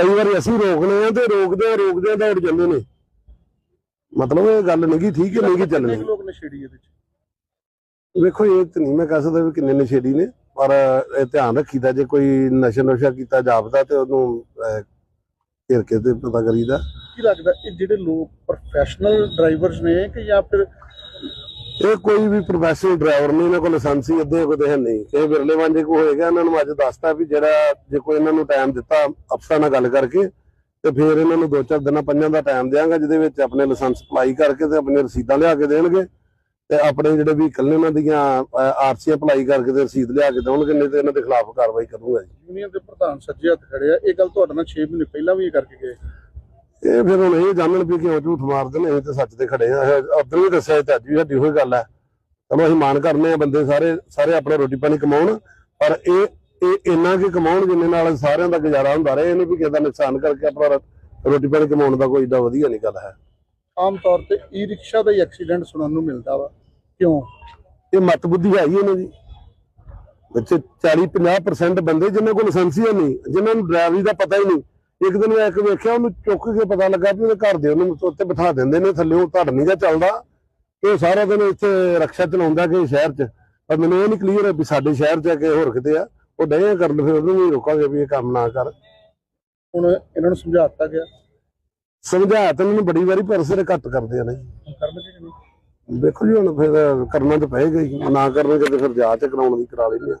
ਕਈ ਵਾਰੀ ਅਸੀਂ ਰੋਕਨੇ ਆ ਤੇ ਰੋਕਦੇ ਰੋਕਦੇ ਦੌੜ ਜਾਂਦੇ ਨੇ। ਮਤਲਬ ਇਹ ਗੱਲ ਨਹੀਂ ਗੀ ਠੀਕ ਹੈ ਨਹੀਂ ਕਿੰਨੇ ਚੱਲਣੀ ਕੁ ਲੋਕ ਨਸ਼ੇੜੀ ਇਹਦੇ ਚ? ਵੇਖੋ ਇਹ ਤੇ ਨਹੀਂ ਮੈਂ ਕਹਿ ਸਕਦਾ ਵੀ ਕਿੰਨੇ ਨਸ਼ੇੜੀ ਨੇ ਪਰ ਇਹ ਧਿਆਨ ਰੱਖੀਦਾ ਜੇ ਕੋਈ ਨਸ਼ਾ ਨੁਸ਼ਾ ਕੀਤਾ ਜਾਪਦਾ ਤੇ ਉਹਨੂੰ ਘੇਰ ਕੇ ਤੇ ਪਤਾ ਕਰੀਦਾ। ਕੀ ਲੱਗਦਾ ਇਹ ਜਿਹੜੇ ਲੋਕ ਪ੍ਰੋਫੈਸ਼ਨਲ ਡਰਾਈਵਰਸ ਨੇ ਕਿ ਜਾਂ ਫਿਰ ਇਹ ਕੋਈ ਵੀ ਪ੍ਰੋਫੈਸ਼ਨਲ ਡਰਾਈਵਰ ਨਹੀਂ, ਇਹਨਾਂ ਕੋਲ ਲਾਇਸੈਂਸ ਅੱਧੇ ਕੋਲ ਹੈ ਨਹੀਂ। ਇਹ ਵਿਰਲੇ ਵਾਂਝੇ ਕੋ ਹੋਏਗਾ, ਇਹਨਾਂ ਨੂੰ ਅੱਜ ਦੱਸਤਾ ਵੀ ਜਿਹੜਾ ਜੇ ਕੋਈ ਇਹਨਾਂ ਨੂੰ ਟਾਈਮ ਦਿੱਤਾ ਅਫਸਰਾਂ ਨਾਲ ਗੱਲ ਕਰਕੇ, ਤੇ ਫਿਰ ਇਹਨਾਂ ਨੂੰ ਦੋ ਚਾਰ ਦਿਨਾਂ, ਪੰਜਾਂ ਦਾ ਟਾਈਮ ਦਿਆਂਗਾ, ਜਿਹਦੇ ਵਿੱਚ ਆਪਣੇ ਲਾਇਸੈਂਸ ਅਪਲਾਈ ਕਰਕੇ ਤੇ ਆਪਣੀਆਂ ਰਸੀਦਾਂ ਲਿਆ ਕੇ ਦੇਣਗੇ। ਤੇ ਆਪਣੇ ਜਿਹੜੇ ਵੀ ਨੇ ਉਹਨਾਂ ਦੀਆਂ ਆਰਸੀ ਅਪਲਾਈ ਕਰਕੇ ਤੇ ਰਸੀਦ ਲਿਆ ਕੇ ਦੇਣਗੇ, ਨਹੀਂ ਤੇ ਇਹਨਾਂ ਦੇ ਖਿਲਾਫ ਕਾਰਵਾਈ ਕਰੂੰਗਾ ਜੀ। ਯੂਨੀਅਨ ਦੇ ਪ੍ਰਧਾਨ ਸੱਜੇ ਹੱਥ ਖੜੇ ਆ। ਇਹ ਗੱਲ ਤੁਹਾਡੇ ਨਾਲ 6 ਮਹੀਨੇ ਪਹਿਲਾਂ ਵੀ ਇਹ ਕਰਕੇ ਗਏ। ਇਹ ਫਿਰ ਹੁਣ ਇਹ ਜਾਣਨ ਵੀ ਕਿਉਂ ਝੂਠ ਮਾਰਦੇ ਨੇ ਅਸੀਂ ਤੇ ਸੱਚ ਤੇ ਖੜੇ ਆ ਉਧਰ ਵੀ ਦੱਸਿਆ ਤੇ ਅੱਜ ਵੀ ਸਾਡੀ ਉਹੀ ਗੱਲ ਹੈ। ਚਲੋ ਅਸੀਂ ਮਾਨ ਕਰਨੇ ਆ ਬੰਦੇ ਸਾਰੇ ਸਾਰੇ ਆਪਣਾ ਰੋਟੀ ਪਾਣੀ ਕਮਾਉਣ ਪਰ ਇਹ ਇਹ ਇੰਨਾ ਕਿ ਕਮਾਉਣ ਜਿੰਨੇ ਨਾਲ ਸਾਰਿਆਂ ਦਾ ਗੁਜ਼ਾਰਾ ਹੁੰਦਾ ਰਹੇ ਇਹ ਨਹੀਂ ਵੀ ਕਿਸੇ ਦਾ ਨੁਕਸਾਨ ਕਰਕੇ ਆਪਣਾ ਰੋਟੀ ਪਾਣੀ ਕਮਾਉਣ ਦਾ ਕੋਈ ਏਡਾ ਵਧੀਆ ਨਹੀਂ ਗੱਲ ਹੈ। ਆਮ ਤੌਰ ਤੇ ਈ ਰਿਕਸ਼ਾ ਦਾ ਹੀ ਐਕਸੀਡੈਂਟ ਸੁਣਨ ਨੂੰ ਮਿਲਦਾ ਵਾ। ਕਿਉਂ? ਇਹ ਮਤ ਬੁੱਧੀ ਹੈਗੀ ਇਹਨਾਂ ਦੀ। ਵਿੱਚ 40 50% ਬੰਦੇ ਜਿਨ੍ਹਾਂ ਕੋਲ ਲਾਇਸੈਂਸ ਹੀ ਹੈ ਨਹੀਂ ਜਿਨ੍ਹਾਂ ਨੂੰ ਡਰਾਈਵਰੀ ਦਾ ਪਤਾ ਹੀ ਨਹੀਂ ਇੱਕ ਦਿਨ ਮੈਂ ਇੱਕ ਵੇਖਿਆ ਉਹਨੂੰ ਚੁੱਕ ਕੇ ਪਤਾ ਲੱਗਾ ਵੀ ਉਹਦੇ ਘਰ ਦੇ ਉਹਨੂੰ ਉੱਤੇ ਬਿਠਾ ਦਿੰਦੇ ਨੇ ਥੱਲੇ ਧੜ ਨਹੀਂ ਚੱਲਦਾ। ਇਹ ਸਾਰਾ ਦਿਨ ਇੱਥੇ ਰਕਸ਼ਾ ਚਲਾਉਂਦਾ ਕਿ ਸ਼ਹਿਰ 'ਚ। ਪਰ ਮੈਨੂੰ ਇਹ ਨਹੀਂ ਕਲੀਅਰ ਹੈ ਵੀ ਸਾਡੇ ਸ਼ਹਿਰ 'ਚ ਆ ਕਿ ਹੋਰ ਕਿਤੇ ਆ। ਉਹ ਡਏ ਕਰਨ ਫਿਰ ਉਹਨੂੰ ਵੀ ਰੋਕਾਂਗੇ ਵੀ ਇਹ ਕੰਮ ਨਾ ਕਰ। ਹੁਣ ਇਹਨਾਂ ਨੂੰ ਸਮਝਾਤਾ ਗਿਆ? ਸਮਝਾਇਆ ਤਾਂ ਮੈਨੂੰ ਬੜੀ ਵਾਰੀ ਪਰ ਸਿਰ ਘੱਟ ਕਰਦੇ ਆ ਨਾ ਜੀ। ਹੁਣ ਕਰਨਗੇ ਕਿ ਨਹੀਂ? ਦੇਖੋ ਜੀ ਹੁਣ ਫਿਰ ਕਰਨਾ ਤਾਂ ਪਏਗਾ ਹੀ ਨਾ ਕਰਨਗੇ ਤੇ ਫਿਰ ਜਾਂਚ ਕਰਾਉਣ ਦੀ ਕਰਾ ਆ।